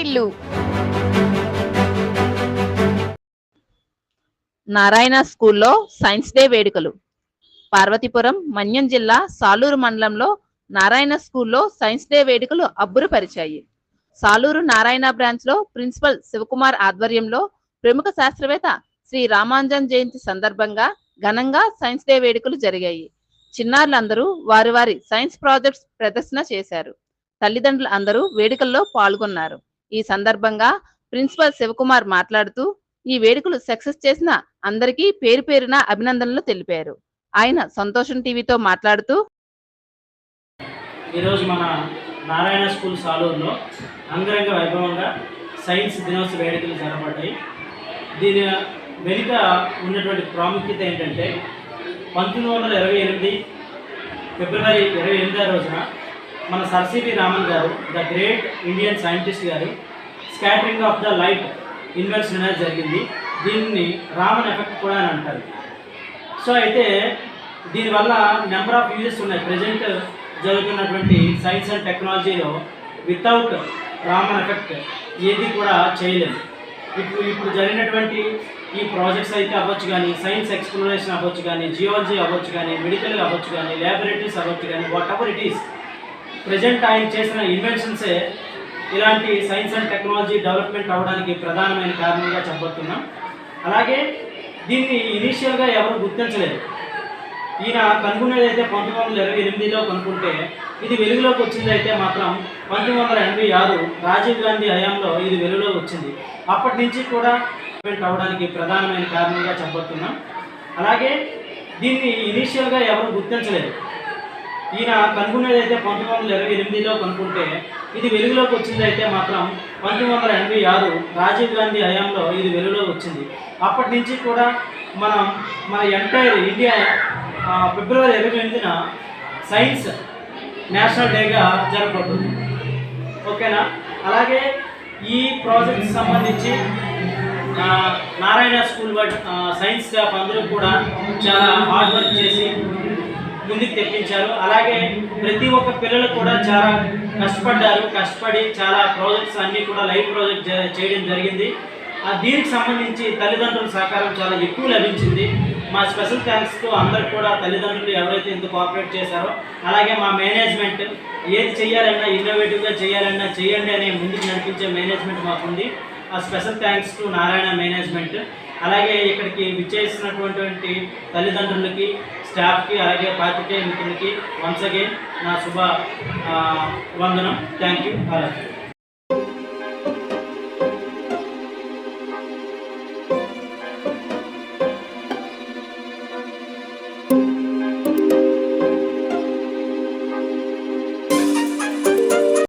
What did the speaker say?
వాకిళ్ళు నారాయణ స్కూల్లో science day వేడుకలు. పార్వతీపురం మన్యం జిల్లా సాలూరు మండలంలో నారాయణ స్కూల్లో సైన్స్ డే వేడుకలు అబ్బురపరిచాయి. సాలూరు నారాయణ బ్రాంచ్లో ప్రిన్సిపల్ శివకుమార్ ఆధ్వర్యంలో ప్రముఖ శాస్త్రవేత్త శ్రీ రామాంజన్ జయంతి సందర్భంగా ఘనంగా సైన్స్ డే వేడుకలు జరిగాయి. చిన్నారులందరూ వారి వారి సైన్స్ ప్రాజెక్ట్స్ ప్రదర్శన చేశారు. తల్లిదండ్రులు అందరూ వేడుకల్లో పాల్గొన్నారు. ఈ సందర్భంగా ప్రిన్సిపల్ శివకుమార్ మాట్లాడుతూ ఈ వేడుకలు సక్సెస్ చేసిన అందరికీ పేరు పేరున అభినందనలు తెలిపారు. ఆయన సంతోషం టీవీతో మాట్లాడుతూ ఈరోజు మన నారాయణ స్కూల్ సాలూరులో అంగరంగ వైభవంగా సైన్స్ దినోత్సవ వేడుకలు జరపడ్డాయి దీని వెనుక ఉన్నటువంటి ప్రాముఖ్యత ఏంటంటే పంతొమ్మిది వందల ఇరవై ఎనిమిది ఫిబ్రవరి ఇరవై ఎనిమిదో రోజున మన సర్సిపి రామన్ గారు ద గ్రేట్ ఇండియన్ సైంటిస్ట్ గారు scattering of the light invention అనేది జరిగింది. దీన్ని రామన్ ఎఫెక్ట్ కూడా అని అంటారు. సో అయితే దీనివల్ల నెంబర్ ఆఫ్ యూజెస్ ఉన్నాయి. ప్రజెంట్ జరుగుతున్నటువంటి సైన్స్ అండ్ టెక్నాలజీలో వితౌట్ రామన్ ఎఫెక్ట్ ఏది కూడా చేయలేదు. ఇప్పుడు ఇప్పుడు జరిగినటువంటి ఈ ప్రాజెక్ట్స్ అయితే అవ్వచ్చు కానీ సైన్స్ ఎక్స్ప్లోరేషన్ అవ్వచ్చు కానీ జియాలజీ అవ్వచ్చు కానీ మెడికల్ అవ్వచ్చు కానీ ల్యాబొరేటరీస్ అవ్వచ్చు కానీ whatever it is present ఆయన చేసిన ఇన్వెన్షన్సే ఇలాంటి సైన్స్ అండ్ టెక్నాలజీ డెవలప్మెంట్ అవ్వడానికి ప్రధానమైన కారణంగా చెప్పబోతున్నాం అలాగే దీన్ని ఇనీషియల్గా ఎవరు గుర్తించలేదు. ఈయన కనుగొనేదైతే పంతొమ్మిది వందల ఇరవై ఎనిమిదిలో కనుక్కుంటే ఇది వెలుగులోకి వచ్చింది అయితే మాత్రం పంతొమ్మిది వందల ఎనభై ఆరు రాజీవ్ గాంధీ హయాంలో ఇది వెలుగులోకి వచ్చింది. అప్పటి నుంచి కూడా డెవలప్మెంట్ అవ్వడానికి ప్రధానమైన కారణంగా చెప్పబోతున్నాం అలాగే దీన్ని ఇనీషియల్గా ఎవరు గుర్తించలేదు. ఈయన కనుగొనేది అయితే పంతొమ్మిది వందల ఇరవై ఎనిమిదిలో కనుక్కుంటే ఇది వెలుగులోకి వచ్చిందైతే మాత్రం పంతొమ్మిది వందల ఎనభై ఆరు రాజీవ్ గాంధీ హయాంలో ఇది వెలుగులోకి వచ్చింది. అప్పటి నుంచి కూడా మనం మన ఎంటైర్ ఇండియా ఫిబ్రవరి ఇరవై ఎనిమిదిన సైన్స్ నేషనల్ డేగా జరగబోతుంది ఓకేనా? అలాగే ఈ ప్రాజెక్ట్ సంబంధించి Narayana school but science staff అందరూ కూడా చాలా హార్డ్ వర్క్ చేసి ముందుకు తెప్పించారు. అలాగే ప్రతి ఒక్క పిల్లలు కూడా చాలా కష్టపడ్డారు. కష్టపడి చాలా ప్రాజెక్ట్స్ అన్నీ కూడా లైవ్ ప్రాజెక్ట్ చేయడం జరిగింది. ఆ దీనికి సంబంధించి తల్లిదండ్రుల సహకారం చాలా ఎక్కువ లభించింది. మా స్పెషల్ థ్యాంక్స్తో టు అందరికి కూడా తల్లిదండ్రులు ఎవరైతే ఇంత కోఆపరేట్ చేశారో అలాగే మా మేనేజ్మెంట్ ఏది చేయాలన్నా ఇన్నోవేటివ్గా చేయాలన్నా చేయండి అనే ముందుకు నడిపించే మేనేజ్మెంట్ మాకుంది. Special thanks to Narayana management. అలాగే ఇక్కడికి విచ్చేసినటువంటి తల్లిదండ్రులకి స్టాఫ్కి అలాగే పాతికేయ మిత్రులకి వన్స్ అగైన్ నా శుభ వందనం. Thank you. అలాగే